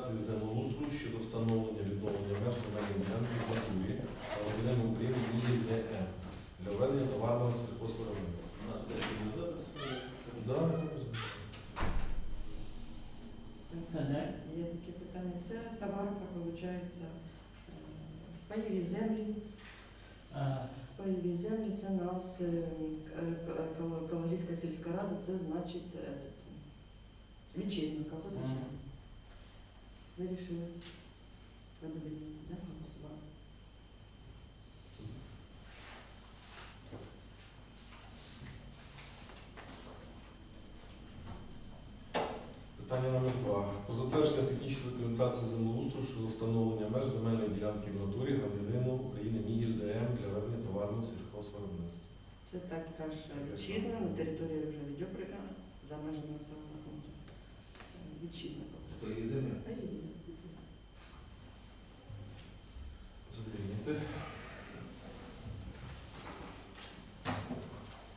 документації землеустрою щодо встановлення відновлення меж земельної ділянки в натурі громадянина України Лілії ДМ для ведення товарного сільхозвиробництва. У нас теж є запис. Да, Це не Є таке питання. Це товарка, виходить, пайові землі. а, Пайові землі це нас е, к- к- Кал- сільська рада, це значить е, вітчизна, звичайно. Вирішили задовільнити, да, голосували. Питання номер два. Про затвердження технічної документації землеустрою щодо встановлення меж земельної ділянки в натурі громадянину України Мігіль ДМ для ведення товарного сільхозвиробництва. Це така ж вітчизна на території вже відьоприка за межами населеного пункту. Вітчизна. Хто є земля? Пайові, да. Задовільнити.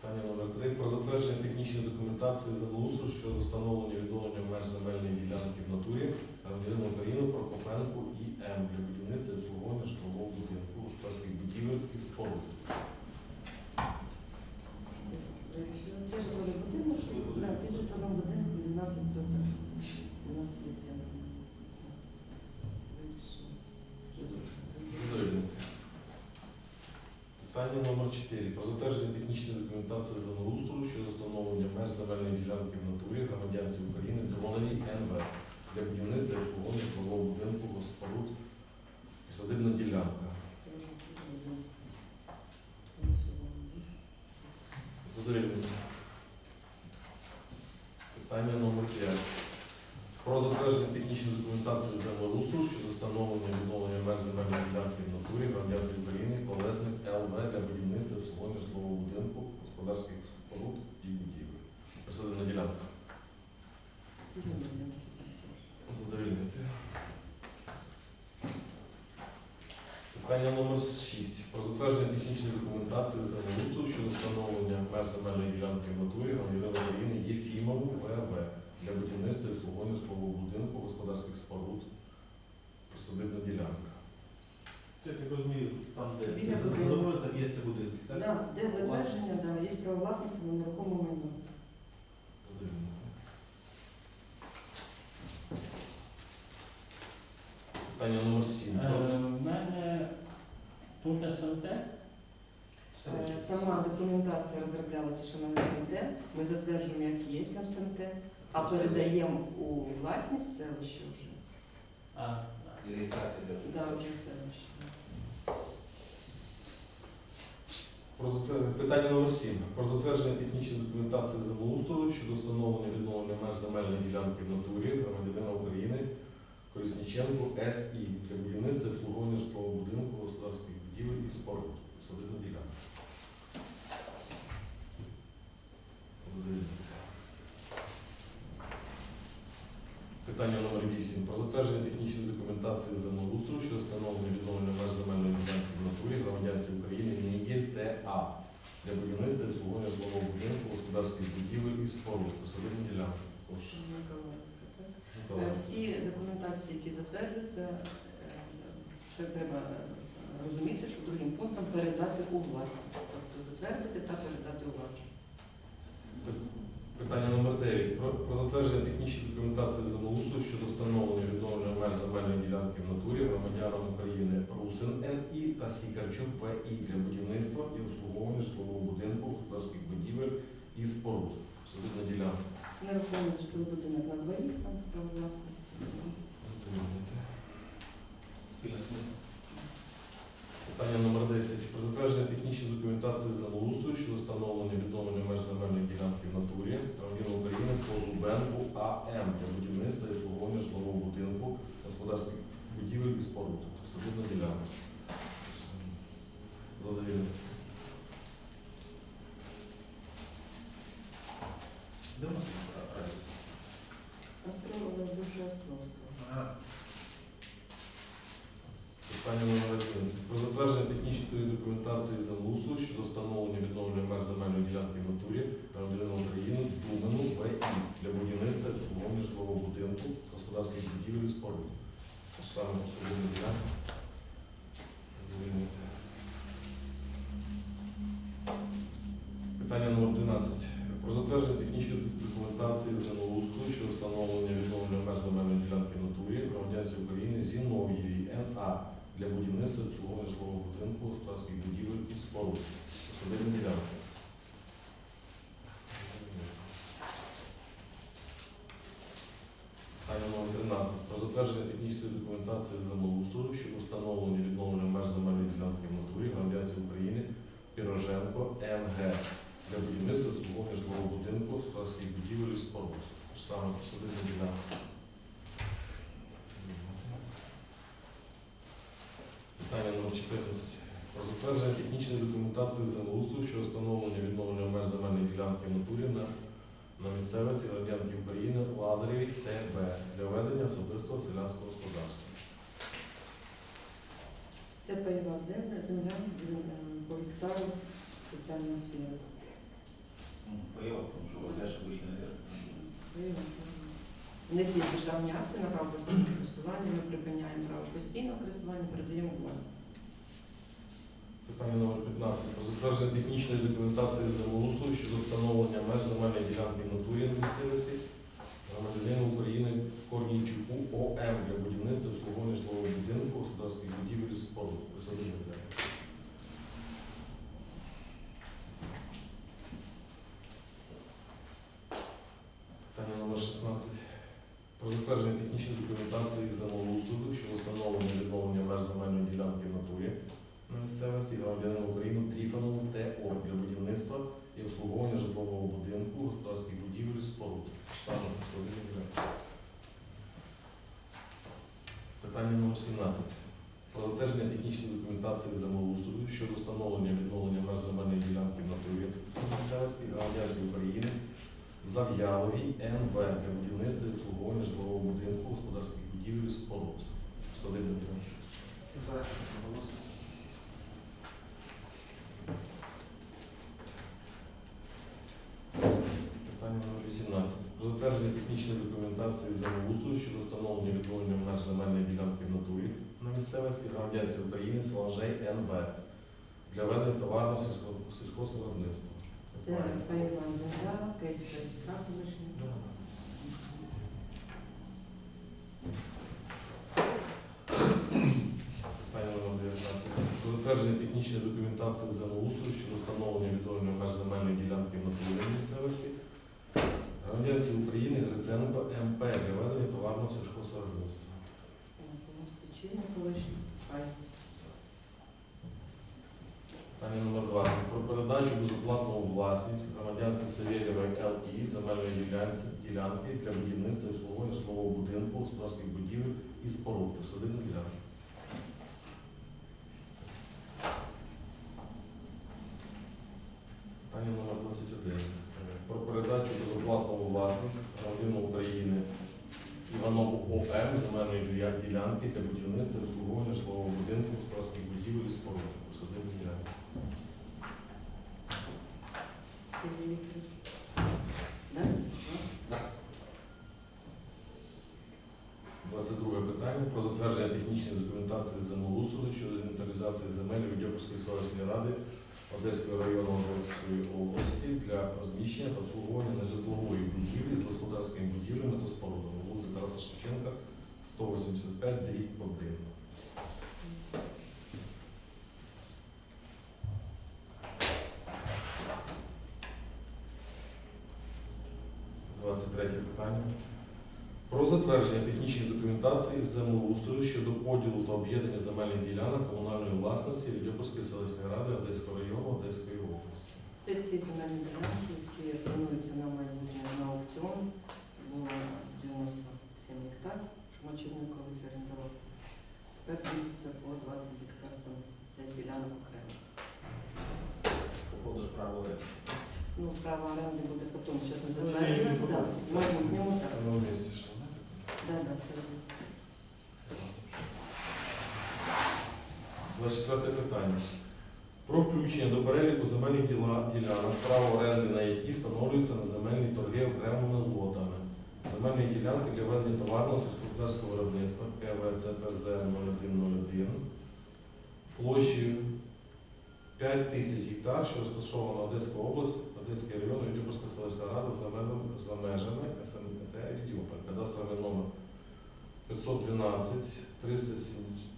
Питання номер три. Про затвердження технічної документації землеустрою щодо встановлення відновлення меж земельної ділянки в натурі громадянину України Прокопенку І М для будівництва обслуговування житлового будинку, господарських будівель і споруд. Це житловий будинок, да, під житловим будинком 12 соток. 12 ліцензій. Питання номер 4. Про затвердження технічної документації землеустрою щодо встановлення меж земельної ділянки натурі громадянці України Дроновій НВ для будівництва житлового будинку споруд присадибна ділянка. Задовільнити. Питання номер 5. Про затвердження технічної документації землеустрою щодо встановлення і відновлення меж земельної ділянки в натурі громадянці України Колесник ЛВ для будівництва обслуговування житлового будинку, господарських споруд і будівель. Присадибна ділянка. Задовільнити. Питання номер 6. Про затвердження технічної документації землеустрою щодо встановлення меж земельної ділянки в натурі громадянина України Єфімову ВВ для будівництва і обслуговування житлового будинку, господарських споруд, присадибна ділянка. Це, я так розумію, там, де Біля за будинку. там є ці будинки, так? Да, де затвердження, да, є право власності на нерухоме майно. Задовільнити. Питання номер 7. е, в мене тут СМТ. Е, Сама документація розроблялася ще на СМТ. Ми затверджуємо, як є СМТ, а передаємо у власність селища вже. А. І реєстрація де? Да, вже селище. Про затвер- Питання номер 7. Про затвердження технічної документації землеустрою щодо встановлення відновлення меж земельної ділянки в натурі громадянина України Колісніченко СІ для будівництва і обслуговування житлового будинку, господарських будівель і споруд. Садибна ділянка. Питання номер 8. Про затвердження технічної документації землеустрою щодо встановлення відновлення меж земельної ділянки в натурі громадянці України Нігіль ТА для будівництва обслуговування житлового будинку, господарських будівель і споруд. Посадибна ділянка. Також. Е, Всі документації, які затверджуються, е, це треба е, розуміти, що другим пунктом передати у власність. Тобто затвердити та передати у власність. Питання номер 9. Про, про затвердження технічної документації землеустрою щодо встановлення відновлення меж земельної ділянки в натурі громадянам України Русин НІ та Сікарчук ВІ для будівництва і обслуговування житлового будинку, господарських будівель і споруд. Посадибна ділянка. Нерухомий житловий будинок на двоїх, там право власності. Питання номер 10. Про затвердження технічної документації землеустрою щодо встановлення відновлення меж земельної ділянки в натурі громадянина України по Зубенку АМ для будівництва і обслуговування житлового будинку, господарських будівель і споруд. Посадибна ділянка. Задовільно. Де у нас? Душа. Питання номер 11. Про затвердження технічної документації землеустрою щодо встановлення відновлення меж земельної ділянки в натурі громадянина України Думену ВІ для будівництва обслуговування житлового будинку, господарських будівель і споруд. Саме посадовна ділянка. Для будівництва обслуговування житлового будинку, господарських будівель і споруд. Посадові ділянки. Питання номер 13. Про затвердження технічної документації землеустрою щодо встановлення відновлення меж земельної ділянки в натурі громадянці України Піроженко Н.Г. для будівництва обслуговування житлового будинку, господарських будівель і споруд. Саме посадові ділянки. Питання номер 14. Про затвердження технічної документації землеустрою щодо встановлення відновлення меж земельної ділянки в натурі на, на місцевості громадянки України Лазареві ТБ для ведення особистого селянського господарства. Це пайова земля, земля по гектару спеціальна сфера. Ну, поїхав, тому що везеш обичний наверх. Пайова. У них є державні акти на право постійного користування, ми припиняємо право постійного користування, передаємо власність. Питання номер 15. Про затвердження технічної документації землеустрою щодо встановлення меж земельної ділянки натурі на місцевості громадянину України Корнійчуку ОМ для будівництва обслуговування житлового будинку, господарських будівель споруд. Присадибне питання. Питання номер 16. Про затвердження технічної документації землеустрою щодо встановлення і відновлення меж земельної ділянки в натурі на місцевості громадянина України Тріфанову ТО для будівництва і обслуговування житлового будинку, господарських будівель споруд. Саме. Питання номер 17. Про затвердження технічної документації землеустрою щодо встановлення відновлення меж земельної ділянки в натурі на місцевості громадянської України Зав'яловій НВ для будівництва і обслуговування житлового будинку, господарських будівель споруд. Ділянка. За. Голосуємо. Питання номер 18. Про затвердження технічної документації землеустрою щодо встановлення і відновлення меж земельної ділянки в натурі на місцевості громадянці України Салажей НВ для ведення товарного сільсько- сільхозвиробництва. Це пайова земля, КСПСК колишня. Питання номер 19. Про затвердження технічної документації землеустрою щодо встановлення відновлення меж земельної ділянки в натурі на місцевості громадянці України Гриценко МП для ведення товарного сільхозвиробництва. Питання номер 20. Про передачу безоплатну у власність громадянці Савєлєвої ЛІ земельної ділянці, ділянки для будівництва і обслуговування житлового будинку, господарських будівель і споруд. Присадибна ділянка. Питання номер 21. Про передачу безоплатну у власність громадянину України Іванову ОМ земельної діля- ділянки для будівництва і обслуговування житлового будинку, господарських будівель і споруд. Присадибна ділянка. Сергій Вікторович. Да? Да. 22 питання про затвердження технічної документації землеустрою щодо інвентаризації земель Відьопольської селищної ради Одеського району Одеської області для розміщення та обслуговування нежитлової будівлі з господарськими будівлями та спорудами. Вулиця Тараса Шевченка, 185, дріб 1. Двадцять третє питання. Про затвердження технічної документації з землеустрою щодо поділу та об'єднання земельних ділянок комунальної власності Відьопольської селищної ради Одеського району Одеської області. Це ці земельні ділянки, які плануються на майбутнє на аукціон. Було 97 гектар, що колись орендував. Тепер дивиться по 20 гектар, там 5 ділянок окремо. По поводу справи оренди. Ну, право оренди буде потім, зараз не Ну, затверджено. я Да, в майбутньому так. Воно вместе йшло, Да, да, це буде. 24 питання. питання. Про включення до переліку земельних ділянок, право оренди на які встановлюються на земельні торги окремими злотами. Земельні ділянки для ведення товарного сільськогосподарського виробництва КВЦПЗ 0101 площею 5 тисяч гектар, що розташована Одеська область, Одеський район, Відьопольська селищна рада за межами, СМТ Відьополь. Кадастровий номер 512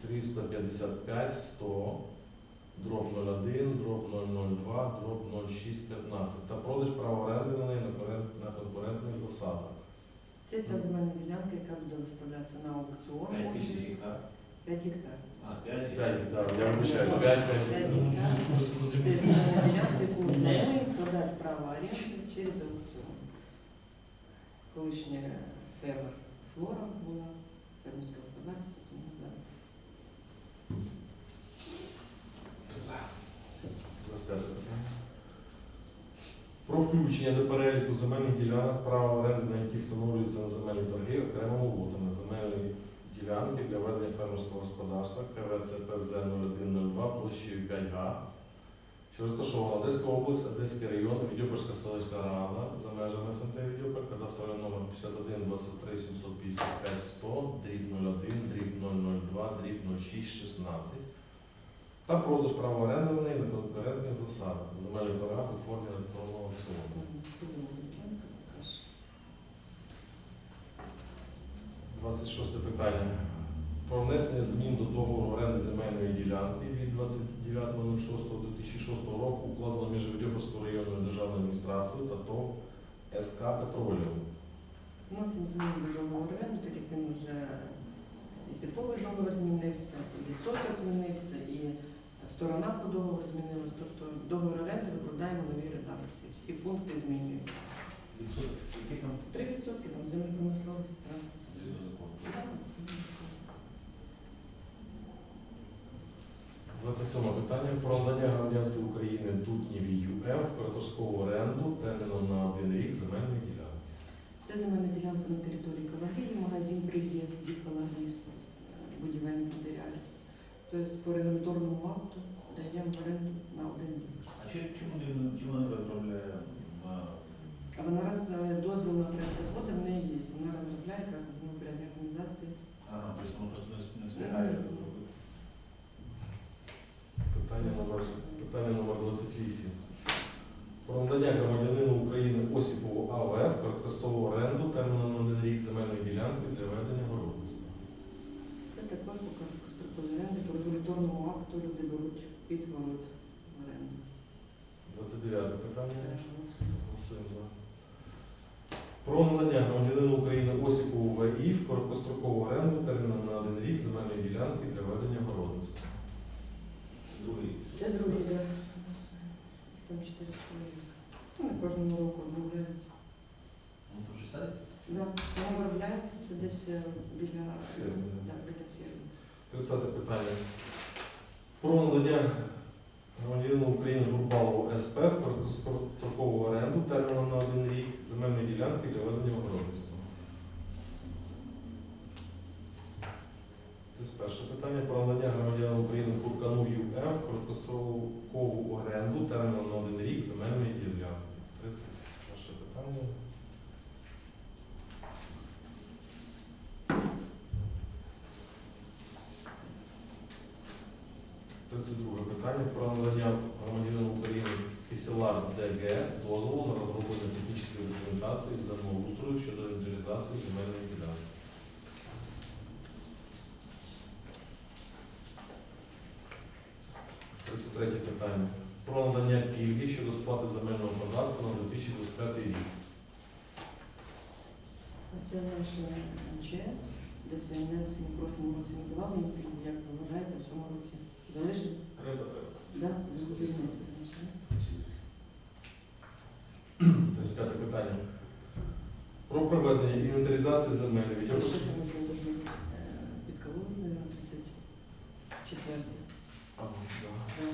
355 100 дроб 01, дроб 002, дроб 0615 та продаж права оренди на неї на конкурент- на конкурентних засадах. Це ця земельна ділянка, яка буде виставлятися на аукціон. 5 тисяч гектар. 5 гектарів. А, 5 5 гектарів, я вибачаю, 5 П'ять Ну. Це земельна ділянка, яку ми плануємо продати право оренди через аукціон. Колишня фермер Флора була, фермерське Про включення до переліку земельних ділянок, права оренди на які встановлюються на земельні торги окремими лотами. Земельні ділянки для ведення фермерського господарства КВЦПЗ 0102 площею 5 га, що розташована Одеська область, Одеський район, Відьопольська селищна рада за межами СМТ Відьополь, кадастровий номер 51 23 755 100, дріб 01, дріб 002, дріб 06 16 та продаж права оренди на неї на конкурентних засадах земельних торгах у формі електронного аукціону. Ж. 26 питання. Про внесення змін до договору оренди земельної ділянки від 29.06.2006 року укладено між Відьопольською районною державною адміністрацією та ТОВ СК Петроліум. Вносимо зміни до договору оренди, так як він вже і типовий договір змінився, і відсоток змінився, і сторона по договору змінилась. Тобто договор оренди викладаємо в новій редакції. Всі пункти змінюються. Які там? 3% там землі промисловості. так. Згідно закону. Так. 27 питання. Про надання громадянці України Дутнєві ЮМ в короторську оренду терміном на один рік земельної ділянки. Це земельна ділянка на території Калагрії, магазин «Приїзд» і Калагрійство, будівельних матеріалів. Тобто по регуляторному акту даємо в оренду на один рік. А чи- чому не чому не розробляє а, А вона раз е, дозвіл на проєкт роботи в неї є. Вона розробляє якраз на землепорядній організації. Ага, тобто воно просто не, не встигає робити. Питання номер, питання номер 28. Про надання громадянину України Осіпову АВФ короткострову оренду терміном на один рік земельної ділянки для ведення городництва. Це також по короткостроковій оренді по регуляторному акту люди беруть під город в оренду. 29 питання. Голосуємо за. Про надання громадянину України Осіпову ВІ в короткострокову оренду терміном на один рік земельної ділянки для ведення городництва. Це другий. Це другий, де там чотири чоловіка. Вони кожному року обновляють. Ну, садить? Да, вони обробляють, це десь е, біля, Ферми, да. да, біля фірми. 30 питання. Про надання громадянину України Бурбалову СП в короткострокову оренду терміном на один рік земельної ділянки для ведення городництва. Це перше питання. Про надання громадянина України Куркану ЮМ короткострокову оренду терміном на один рік земельної ділянки. 31 питання. Тридцять друге питання про надання громадянину України Киселар ДГ дозволу на розроблення технічної документації з землеустрою щодо інвентаризації земельної ділянки. Третє питання. Про надання пільги щодо сплати земельного податку на 2025 рік. А це наше МЧС, де СНС ми в прошлому році не давали пільгу, як ви вважаєте, в цьому році залишили? Треба, треба. Да, 35 питання. Про проведення інвентаризації земель повинні бути е, під колосною на 34 Да.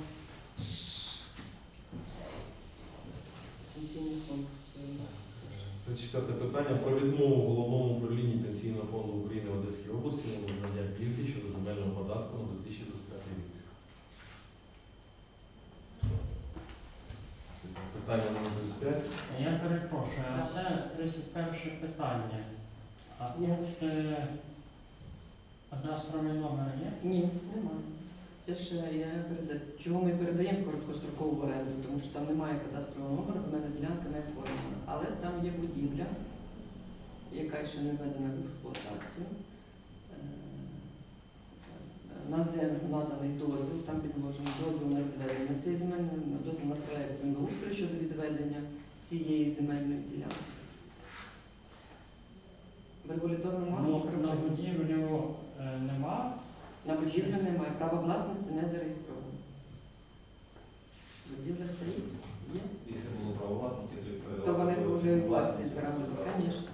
Пенсійний фонд. четверте питання про відмову головному управлінні Пенсійного фонду України в Одеській області на надання пільги щодо земельного податку на 2025 рік. Я перепрошую, а це 31 питання. А Є. тут е, кадастровий номер є? Ні, немає. Це ж е, я переда... чого ми передаємо в короткострокову оренду, тому що там немає кадастрового номера, земельна ділянка не оформлена. Але там є будівля, яка ще не введена в експлуатацію. Е, На землю наданий дозвіл, там підложений дозвіл на відведення цієї земельної, на дозвіл на проект землеустрою щодо відведення цієї земельної ділянки. В регуляторному Ну, акті на будівлю е, нема. На будівлю немає, право власності не зареєстровано. Будівля стоїть, є. Якщо було право власності, то й То вони передавати вже і власність. власність брали, звісно.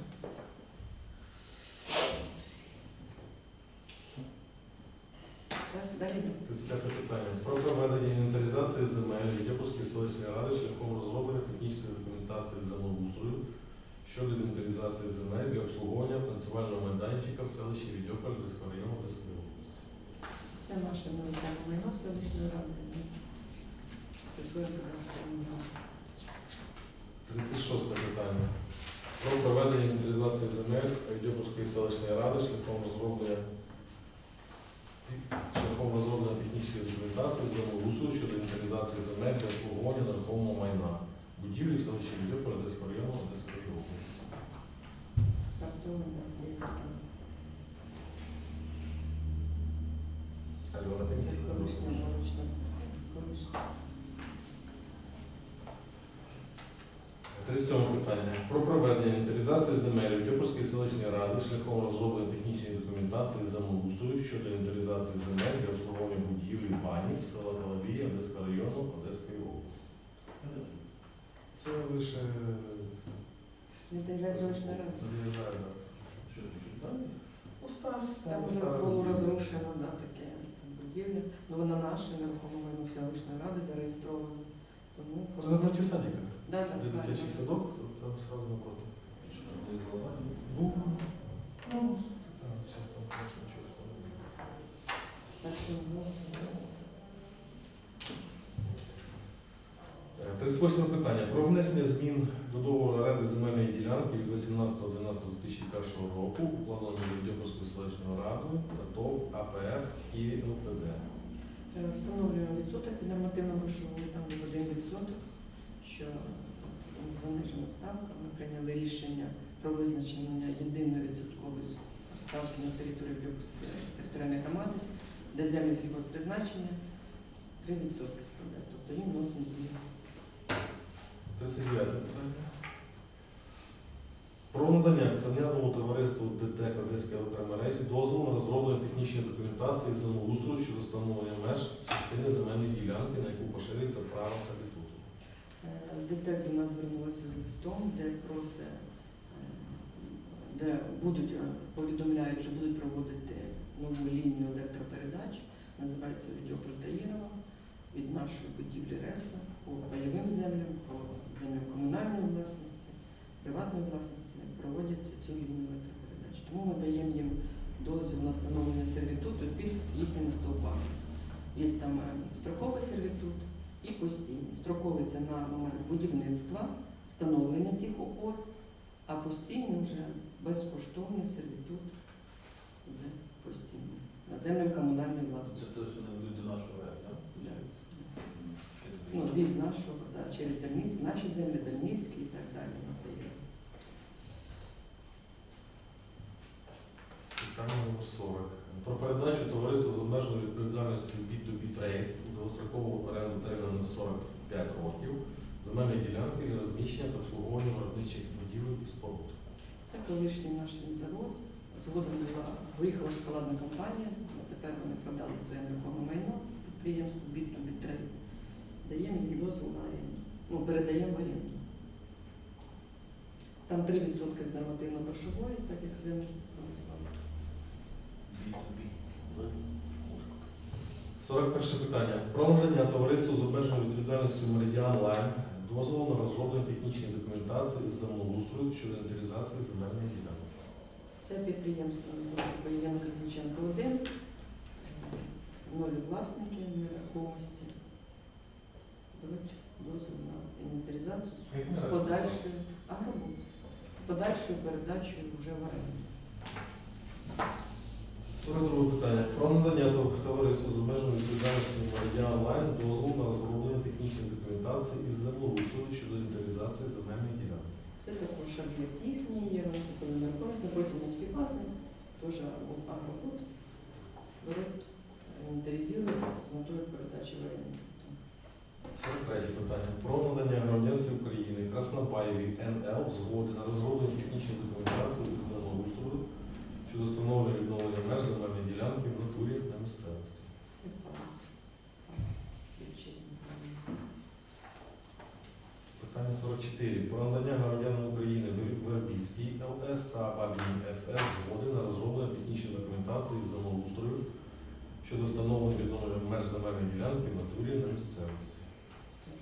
Так, далі. 35 питання. Про проведення інвентаризації земель Відьопольської селищної ради шляхом розроблення технічної документації землеустрою щодо земель для обслуговування танцювального майданчика в селищі Відьополь Одеського району Одеської області. Це наше незаконне майно селищної ради. Це своє 36 питання. Про проведення інвентаризації земель Відьопольської селищної ради шляхом розроблення шляхом розроблення технічної документації землеустрою щодо інвентаризації земель для обслуговування нерухомого майна. Будівлі селища Відьополь Одеського району Одеської Альона. 37 питання. Про проведення інвентаризації земель Відьопольської селищної ради шляхом розроблення технічної документації землеустрою щодо інвентаризації земель для обслуговування будівлі бані села Талавія Одеського району Одеської області. Це лише Не знаю, да. Що ти чуть далі? Ну, Там система, вже було розрушено, да, таке там, будівля. Ну вона наша, нерухома майно селищної ради зареєстрована. Тому Це напроти садика. Да, да, Де так, дитячий так. садок, то там сразу напроти. Що? Був. Ну, зараз там конечно, нічого ж там не буде. Так що, ну, Е, 38 питання. Про внесення змін до договору оренди земельної ділянки від 18.12.2001 року, укладеного Відьопольською селищною радою та ТОВ АПФ Києві ЛТД. е, встановлюємо відсоток під нормативно-грошовою, там один відсоток, що занижена ставка. Ми прийняли рішення про визначення єдиної відсоткової ставки на території територіальної громади, де землі сільгоспризначення 3% складає. Тобто їм вносимо зміни. 39 питання. Про надання акціонерному товариству ДТЕК Одеської електромережі дозволу на розроблення технічної документації землеустрою щодо встановлення меж в частині земельної ділянки, на яку поширюється право сервітуту. Е, ДТЕК до нас звернулося з листом, де просить, е, де будуть е, повідомляють, що будуть проводити нову лінію електропередач, називається Відьопольтаєрова, від нашої будівлі РЕСа по пайовим землям, по землям комунальної власності, приватної власності проводять цю лінію електропередач. Тому ми даємо їм дозвіл на встановлення сервітуту під їхніми стовпами. Є там е, строковий сервітут, і постійні. Строкові це на момент будівництва, встановлення цих опор, а постійні вже безкоштовний сервітут буде постійний. На землям комунальної власності. те, що не будуть до нашого ряду, так? Да. Ще таке. Ну, від нашого, да, через Дальниць, наші землі, Дальницькі і так далі. Питання номер 40. Про передачу товариству з обмеженою відповідальністю B2B Trade у довгострокову оренду терміну на 45 років земельної ділянки для розміщення та обслуговування виробничих будівель і споруд. Це колишній наш завод. Згодом була виїхала шоколадна компанія, а тепер вони продали своє нерухоме майно підприємству B2B Trade. Даємо їм дозвіл на оренду. Ну, передаємо в оренду. Там 3% нормативно-грошової, так як землі. B2B. Да? Ложка. 41 питання. Про надання товариству з обмеженою відповідальністю Meridian Line дозволу на розроблення технічної документації з землеустрою щодо інвентаризації земельної ділянки. Це підприємство Боєнко Кізниченко 1. Нові власники нерухомості. Беруть дозвіл на інвентаризацію з подальшою агробут, з подальшою передачею вже в оренду. 42 питання. Про надання тов- товариству з обмеженою відповідальністю Морія Онлайн дозволу на розроблення технічної документації із землеустрою щодо інвентаризації земельних ділянок. Це також об'єкт їхній, ми купили нерухомість напроти нефтебази, теж був беруть, інвентаризують з метою передачі в оренду. 43 питання. Про надання громадянстві України Краснобаєві НЛ згоди на розроблення технічної документації із землеустрою щодо встановлення відновлення меж земельної ділянки в натурі на місцевості. Це Питання 44. Про надання громадянам України Вер- Вербіцькій ЛС та Бабіній СС згоди на розроблення технічної документації з землеустрою щодо встановлення відновлення меж земельної ділянки в натурі на місцевості. Теж.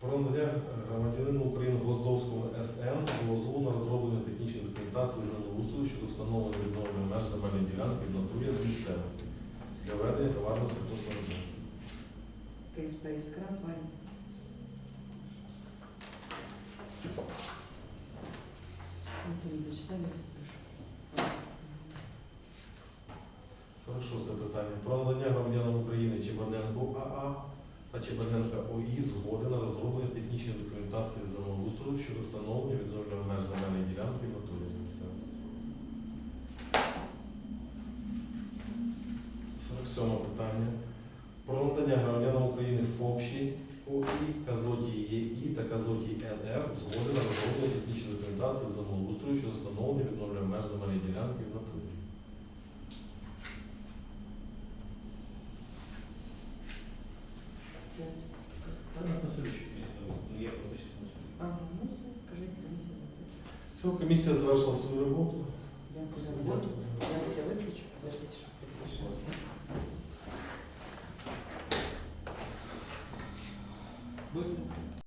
Про надання громадянину України Гвоздовському СН дозволу на розроблення технічної документації землеустрою щодо встановлення відновлення меж земельної ділянки в натурі на місцевості для ведення товарного сільськогосподарського виробництва. Ну. 46 питання. Про надання громадянам України Чебаненко АА та Чебаненка ОІ згоди на розроблення технічної документації землеустрою щодо встановлення відновлення меж земельної ділянки в натурі на місцевості. 47 питання. Про надання громадянам України ФОПШі ОІ, Казоті ЄІ та Казоті НР згоди на розроблення технічної документації землеустрою щодо встановлення відновлення меж земельної ділянки в натурі. Васильович, ну, комісія завершила свою роботу.